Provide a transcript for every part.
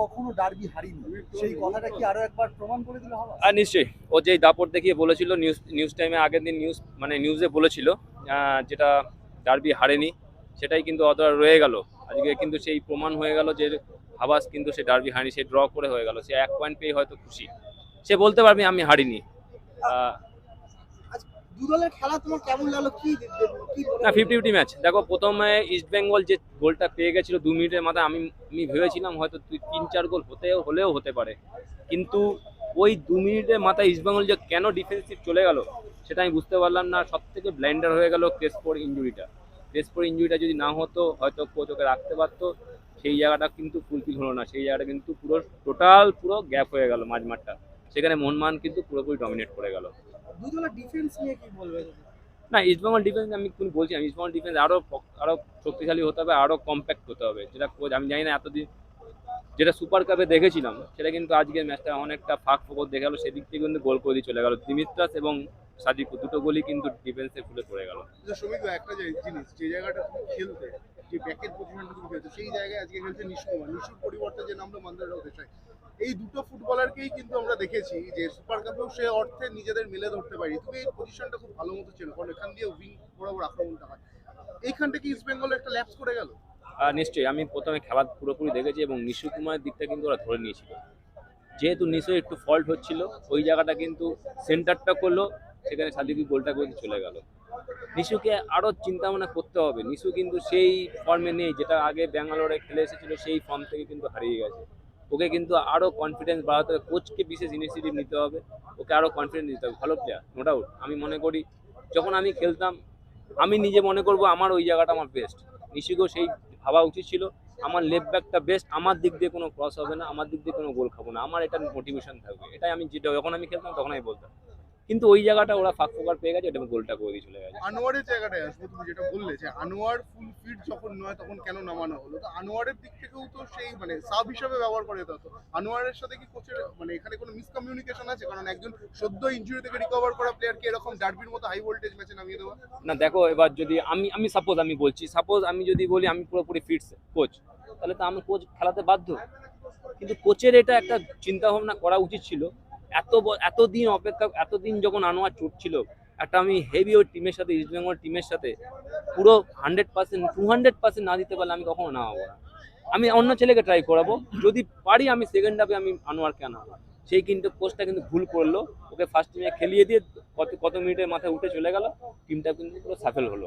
কখনো ডার্বি হারিনি। সেই কথাটা কি আরও একবার প্রমাণ করে দিলে হবে? আর নিশ্চয়ই। ও যেই দাপট দেখিয়ে বলেছিল নিউজ নিউজ টাইমে আগের দিন নিউজ মানে নিউজে বলেছিল যেটা ডার্বি হারেনি, সেটাই কিন্তু অত রয়ে গেল। আজকে কিন্তু সেই প্রমাণ হয়ে গেল যে হাবাস কিন্তু সে ডার্বি হারিনি, সে ড্র করে হয়ে গেল। সে এক পয়েন্ট পেয়ে হয়তো খুশি। সে বলতে পারবে আমি হারিনি। না ফিফটি ম্যাচ দেখো, প্রথমে যে গোলটা পেয়ে গেছিল দু মিনিটের মাথায়, আমি আমি ভেবেছিলাম হয়তো তিন চার গোল হতে, হলেও হতে পারে। কিন্তু ওই দু মিনিটের যে কেন ডিফেন্সিভ চলে গেল, সেটা আমি বুঝতে পারলাম না। সব থেকে ব্লাইন্ডার হয়ে গেল ক্রেসপোর ইঞ্জুরিটা ক্রেসপোর ইঞ্জুরিটা যদি না হতো, হয়তো কোচ রাখতে পারতো। সেই জায়গাটা কিন্তু ফুলফিল হলো না। সেই জায়গাটা কিন্তু পুরো টোটাল পুরো গ্যাপ হয়ে গেল মাঝ মাঠটা সেখানে মোহনমান কিন্তু পুরোপুরি ডমিনেট করে গেল। দু দলের ডিফেন্স নিয়ে কি বলবে না ইস্টবেঙ্গল ডিফেন্স আমি কিন্তু বলছি আমি ইস্টবেঙ্গল ডিফেন্স আরও প- আরও শক্তিশালী হতে হবে আরও কম্প্যাক্ট হতে হবে। যেটা কোচ আমি জানি না এতদিন যেটা সুপার কাপে দেখেছিলাম সেটা কিন্তু আজকের ম্যাচটা অনেকটা ফাঁক ফোকর দেখে গেলো সেদিক থেকে কিন্তু গোল করে দিয়ে চলে গেল। দিমিত্রাস এবং সাদিকু দুটো গোলই কিন্তু ডিফেন্সে ফুলে পড়ে গেল। যে একটা জিনিস যে জায়গাটা খেলতে যে ব্যাকের পজিশনটা তুমি খেলতে সেই জায়গায় আজকে খেলছে নিশু কুমার নিশুর পরিবর্তে যে নামলো মন্দাররাও দেশাই এই দুটো ফুটবলারকেই কিন্তু আমরা দেখেছি যে সুপার কাপেও সে অর্থে নিজেদের মেলে ধরতে পারি তুমি এই পজিশনটা খুব ভালো মতো ছিল, কারণ এখান দিয়ে উইং বরাবর আক্রমণটা হয়। এইখানটা কি ইস্ট বেঙ্গল একটা ল্যাপস করে গেল? নিশ্চয়ই। আমি প্রথমে খেলা পুরোপুরি দেখেছি এবং নিশু কুমারের দিকটা কিন্তু ওরা ধরে নিয়েছিল। যেহেতু নিশু একটু ফল্ট হচ্ছিল, ওই জায়গাটা কিন্তু সেন্টারটা করল। সেখানে সাদিকি গোলটা করে চলে গেল। নিশুকে আরও চিন্তা ভাবনা করতে হবে। নিশু কিন্তু সেই ফর্মে নেই, যেটা আগে ব্যাঙ্গালোরে খেলে এসেছিল, সেই ফর্ম থেকে কিন্তু হারিয়ে গেছে। ওকে কিন্তু আরও কনফিডেন্স বাড়াতে হবে। কোচকে বিশেষ ইনিশিয়েটিভ নিতে হবে। ওকে আরও কনফিডেন্স দিতে হবে। ভালো প্লেয়ার নো ডাউট আমি মনে করি, যখন আমি খেলতাম, আমি নিজে মনে করব আমার ওই জায়গাটা আমার বেস্ট নিশিকেও সেই ভাবা উচিত ছিল, আমার লেফট ব্যাকটা বেস্ট আমার দিক দিয়ে কোনো ক্রস হবে না, আমার দিক দিয়ে কোনো গোল খাব না। আমার এটা মোটিভেশন থাকবে। এটাই আমি যেটা যখন আমি খেলতাম, তখন আমি বলতাম। কিন্তু ওই জায়গাটা ওরা ফাঁক ফোকার পেয়ে গেছে ওটা গোলটা করে দিয়ে চলে গেছে। আনোয়ারের জায়গাটায় আসব তুমি যেটা বললে যে আনোয়ার ফুল ফিট যখন নয় তখন কেন নামানো হলো? তো আনোয়ারের দিক থেকেও তো সেই মানে সাব হিসাবে ব্যবহার করে যেত। আনোয়ারের সাথে কি কোচের মানে এখানে কোনো মিসকমিউনিকেশন আছে? কারণ একজন সদ্য ইনজুরি থেকে রিকভার করা প্লেয়ারকে এরকম ডার্বির মতো হাই ভোল্টেজ ম্যাচে নামিয়ে দেওয়া? না দেখো এবার যদি আমি আমি সাপোজ আমি বলছি সাপোজ আমি যদি বলি আমি পুরোপুরি ফিট কোচ তাহলে তো আমি কোচ খেলাতে বাধ্য। কিন্তু কোচের এটা একটা চিন্তা ভাবনা করা উচিত ছিল। এত এতদিন অপেক্ষা, এতদিন যখন আনোয়ার চোট ছিল, একটা আমি হেভি ওই টিমের সাথে ইস্ট বেঙ্গল টিমের সাথে, পুরো hundred percent to hundred percent না দিতে পারলে আমি কখনো না হব আমি অন্য ছেলেকে ট্রাই করাবো, যদি পারি আমি সেকেন্ড হাফে আমি আনোয়ারকে আনাবো। সেই কিন্তু কোচটা কিন্তু ভুল করল, ওকে ফার্স্ট টিমে খেলিয়ে দিয়ে কত কত মিনিটের মাথায় উঠে চলে গেল টিমটা কিন্তু পুরো সাফেল হলো।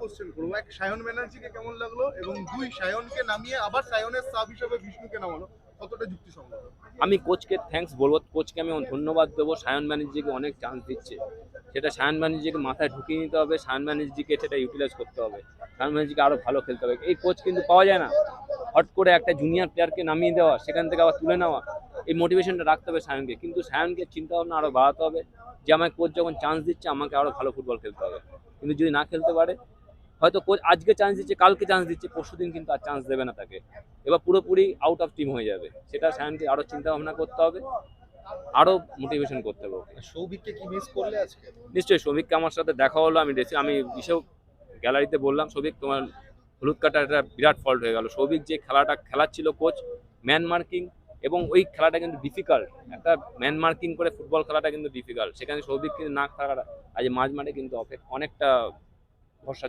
কোশ্চেন করব। এক, সায়ন ব্যানার্জিকে কেমন লাগল? এবং দুই, সায়নকে নামিয়ে আবার সায়নের সাব হিসাবে বিষ্ণুকে নামানো আমি কোচকে থ্যাঙ্কস বলব। কোচকে আমি ধন্যবাদ দেবো। সায়ন ব্যানার্জিকে অনেক চান্স দিচ্ছে। সেটা সায়ন ব্যানার্জিকে মাথায় ঢুকিয়ে নিতে হবে। সায়ন ব্যানার্জিকে সেটা ইউটিলাইজ করতে হবে। সায়ন ব্যানার্জিকে আরও ভালো খেলতে হবে। এই কোচ কিন্তু পাওয়া যায় না। হট করে একটা জুনিয়র প্লেয়ারকে নামিয়ে দেওয়া, সেখান থেকে আবার তুলে নেওয়া, এই মোটিভেশনটা রাখতে হবে সায়নকে। কিন্তু সায়নকে চিন্তা ভাবনা আরও বাড়াতে হবে যে, আমায় কোচ যখন চান্স দিচ্ছে, আমাকে আরও ভালো ফুটবল খেলতে হবে। কিন্তু যদি না খেলতে পারে হয়তো কোচ আজকে চান্স দিচ্ছে কালকে চান্স দিচ্ছে পরশু দিন কিন্তু আর চান্স দেবে না তাকে। এবার পুরোপুরি আউট অফ টিম হয়ে যাবে। সেটা সায়নকে আরও চিন্তা ভাবনা করতে হবে আরও মোটিভেশন করতে হবে। সৌভিককে কি মিস করলে আজকে? নিশ্চয়ই সৌভিককে আমার সাথে দেখা হলো আমি ড্রেসিং আমি ইসেও গ্যালারিতে বললাম সৌভিক তোমার হলুদ কাটা একটা বিরাট ফল্ট হয়ে গেল। সৌভিক যে খেলাটা খেলাচ্ছিল কোচ ম্যান মার্কিং এবং ওই খেলাটা কিন্তু ডিফিকাল্ট একটা ম্যান মার্কিং করে ফুটবল খেলাটা কিন্তু ডিফিকাল্ট সেখানে সৌভিক কিন্তু না খেলাটা আজ মাঝ মাঠে কিন্তু অনেকটা ভরসা